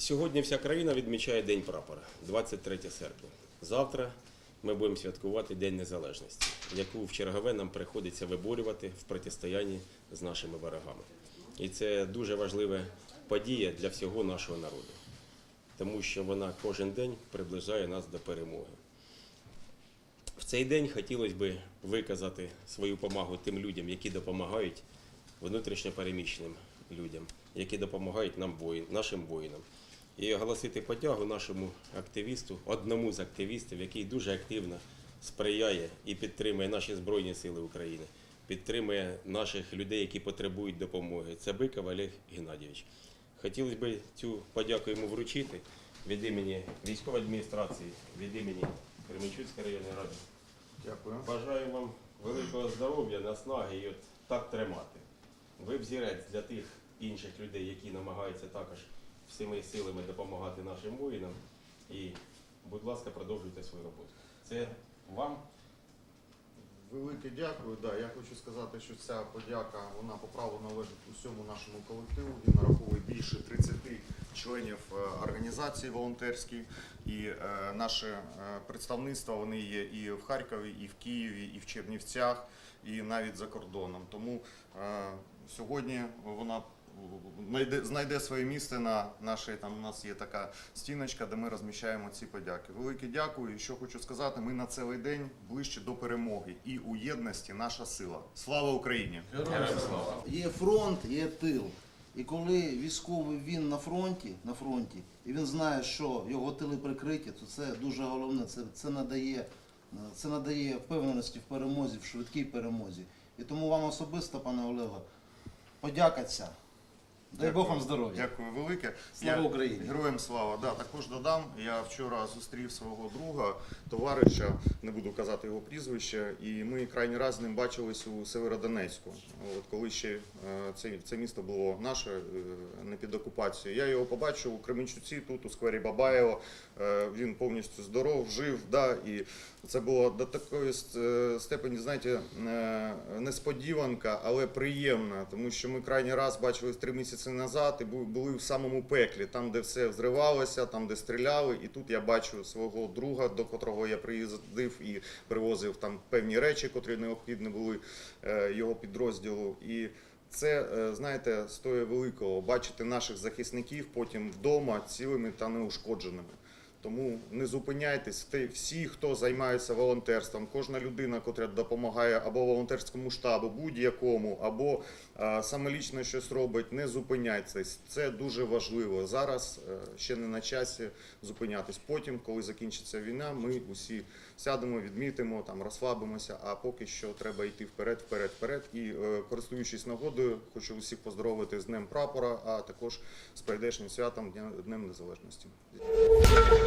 Сьогодні вся країна відмічає День прапора, 23 серпня. Завтра ми будемо святкувати День Незалежності, яку в чергове нам приходиться виборювати в протистоянні з нашими ворогами. І це дуже важлива подія для всього нашого народу, тому що вона кожен день приближає нас до перемоги. В цей день хотілося б виказати свою помагу тим людям, які допомагають внутрішньо переміщеним людям, які допомагають нам нашим воїнам. І оголосити подягу нашому активісту, одному з активістів, який дуже активно сприяє і підтримує наші Збройні Сили України, підтримує наших людей, які потребують допомоги. Це Биков Олег Геннадійович. Хотілося б цю подяку йому вручити від імені військової адміністрації, від імені Кременчуцької районної ради. Дякую. Бажаю вам великого здоров'я, наснаги і от так тримати. Ви взірець для тих інших людей, які намагаються також всіми силами допомагати нашим воїнам. І, будь ласка, продовжуйте свою роботу. Це вам Велике дякую. Да, я хочу сказати, що ця подяка вона по праву належить усьому нашому колективу. Він нараховує більше 30 членів е, організації волонтерської. І е, наше е, представництво вони є і в Харкові, і в Києві, і в Чернівцях, і навіть за кордоном. Тому е, сьогодні вона знайде, знайде своє місце на нашій там. У нас є така стіночка, де ми розміщаємо ці подяки. Велике дякую. І що хочу сказати, ми на цілий день ближче до перемоги. І у єдності наша сила. Слава Україні! Героям слава! Є фронт, є тил. І коли військовий він на фронті, на фронті, і він знає, що його тили прикриті, то це дуже головне. Це, це надає, це надає впевненості в перемозі, в швидкій перемозі. І тому вам особисто, пане Олего, подяка ця. Дай Бог вам здоров'я. Дякую велике. Слава Я- Україні. Героям слава. Да, також додам. Я вчора зустрів свого друга, товариша, не буду казати його прізвище, і ми крайній раз з ним бачились у Северодонецьку. От коли ще е, це, це місто було наше е, не під окупацією. Я його побачив у Кременчуці, тут у сквері Бабаєва. Е, Він повністю здоров, жив. Да, і це було до такої степені, знаєте, несподіванка, але приємна, тому що ми крайній раз бачились три місяці назад і були в самому пеклі, там, де все взривалося, там, де стріляли. І тут я бачу свого друга, до котрого я приїздив і привозив там певні речі, котрі необхідні були е, його підрозділу. І це, е, знаєте, стоїть великого бачити наших захисників потім вдома цілими та неушкодженими. Тому не зупиняйтесь. Те- Всі, хто займається волонтерством, кожна людина, яка допомагає або волонтерському штабу, будь-якому, або а, самолічно щось робить, не зупиняйтесь. Це дуже важливо. Зараз е, ще не на часі зупинятись. Потім, коли закінчиться війна, ми усі сядемо, відмітимо, там розслабимося. А поки що треба йти вперед, вперед, вперед. І е, користуючись нагодою, хочу усіх поздоровити з Днем прапора, а також з прийдешнім святом Днем Незалежності.